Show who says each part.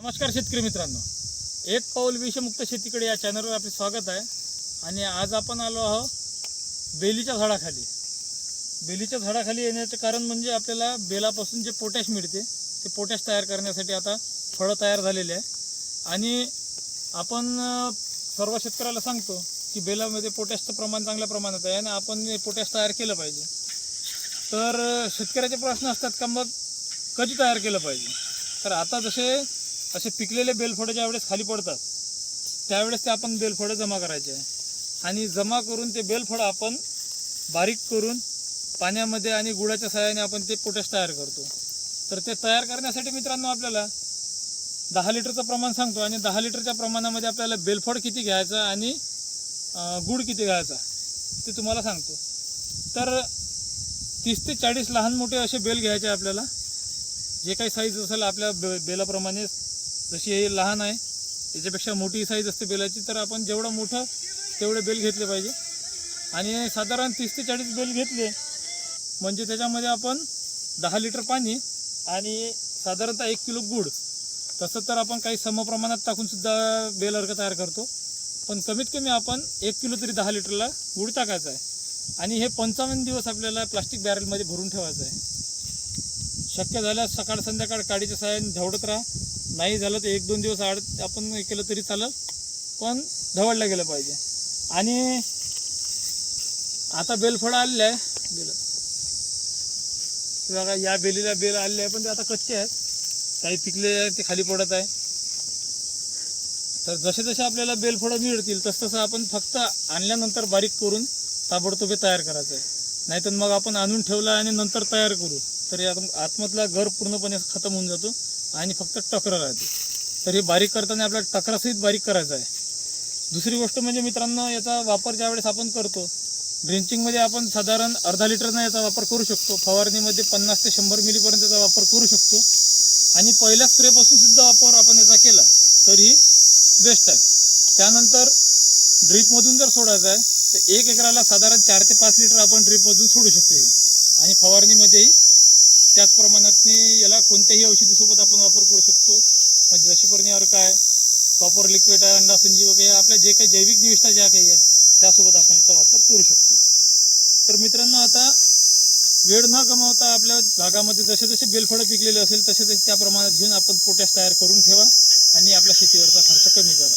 Speaker 1: नमस्कार शेतकरी मित्रांनो. एक पाऊल विषमुक्त शेतीकडे या चॅनलवर आपले स्वागत आहे. आणि आज आपण आलो आहोत बेलीच्या झाडाखाली. बेलीच्या झाडाखाली येण्याचं कारण म्हणजे आपल्याला बेलापासून जे पोटॅश मिळते ते पोटॅश तयार करण्यासाठी आता फळं तयार झालेले आहे. आणि आपण सर्व शेतकऱ्याला सांगतो की बेलामध्ये पोटॅशचं प्रमाण चांगल्या प्रमाणात आहे आणि आपण पोटॅश तयार केलं पाहिजे. तर शेतकऱ्याचे प्रश्न असतात का मग कधी तयार केलं पाहिजे? तर आता जसे असे पिकलेले बेलफोड्या ज्या वेळेस खाली पडतात. त्यावेळेस ते आपण बेलफळं जमा करायचे. आहे आणि जमा करून ते बेलफळं आपण बारीक करून पाण्यामध्ये आणि गुळाच्या सहाय्याने आपण ते पोटॅश तयार करतो. तर ते तयार करण्यासाठी मित्रांनो आपल्याला दहा लिटरचं प्रमाण सांगतो आणि दहा लिटरच्या प्रमाणामध्ये आपल्याला बेलफळ किती घ्यायचा आणि अं, गुळ किती घ्यायचा ते तुम्हाला सांगतो. तर तीस ते चाळीस लहान मोठे असे बेल घ्यायचे आपल्याला. जे काही साईज असेल आपल्या बे बेलाप्रमाणे जशी हे लहान आहे त्याच्यापेक्षा मोठी साईज असते बेलाची तर आपण जेवढं मोठं तेवढे बेल घेतले पाहिजे. आणि साधारण तीस ते चाळीस बेल घेतले म्हणजे त्याच्यामध्ये आपण दहा लिटर पाणी आणि साधारणतः एक किलो गुड. तसं तर आपण काही समप्रमाणात टाकूनसुद्धा बेल अर्क तयार करतो. पण कमीत कमी आपण एक किलो तरी दहा लिटरला गुड टाकायचा आहे. आणि हे पंचावन्न दिवस आपल्याला प्लास्टिक बॅरलमध्ये भरून ठेवायचं आहे. शक्य झाल्यास सकाळ संध्याकाळ काडीच्या सहाय्याने ढवडत राहा. नाही झालं तर एक दोन दिवस आड आपण हे केलं तरी चालेल पण ढवळलं गेलं पाहिजे. आणि आता बेलफळं आलेले आहे. बेल बघा या बेलीला बेल आलेले आहे पण ते आता कच्चे आहेत. काही पिकले आहे ते खाली पडत आहे. तर जसे जसे आपल्याला बेलफळं मिळतील तसं तसं आपण फक्त आणल्यानंतर बारीक करून ताबडतोब तयार करायचं आहे. नाहीतर मग आपण आणून ठेवलं आणि नंतर तयार करू. तर या आतमधला घर पूर्णपणे खतम होऊन जातो आणि फक्त टकरं राहते. तर हे बारीक करताना आपल्याला टकरासहित बारीक करायचं आहे. दुसरी गोष्ट म्हणजे मित्रांनो याचा वापर ज्यावेळेस आपण करतो ड्रिंचिंगमध्ये आपण साधारण अर्धा लिटरनं याचा वापर करू शकतो. फवारणीमध्ये पन्नास ते शंभर मिलीपर्यंत याचा वापर करू शकतो. आणि पहिल्या स्प्रेपासून सुद्धा वापर आपण याचा केला तरी बेस्ट आहे. त्यानंतर ड्रीपमधून जर सोडायचं आहे तर एक एकराला साधारण चार ते पाच लिटर आपण ड्रीपमधून सोडू शकतो हे. आणि फवारणीमध्येही त्याच प्रमाणात याला कोणत्याही औषधीसोबत आपण वापर करू शकतो. म्हणजे जशी अर्क आहे कॉपर लिक्विड आहे अंडा संजीव वगैरे आपल्या जे काही जैविक निविष्ठा ज्या काही आहे त्यासोबत आपण याचा वापर करू शकतो. तर मित्रांनो आता वेळ न गमावता आपल्या भागामध्ये जसे जसे बेलफळं पिकलेले असेल तसे तसे त्या प्रमाणात घेऊन आपण पोटॅश तयार करून ठेवा आणि आपल्या शेतीवरचा खर्च कमी करा.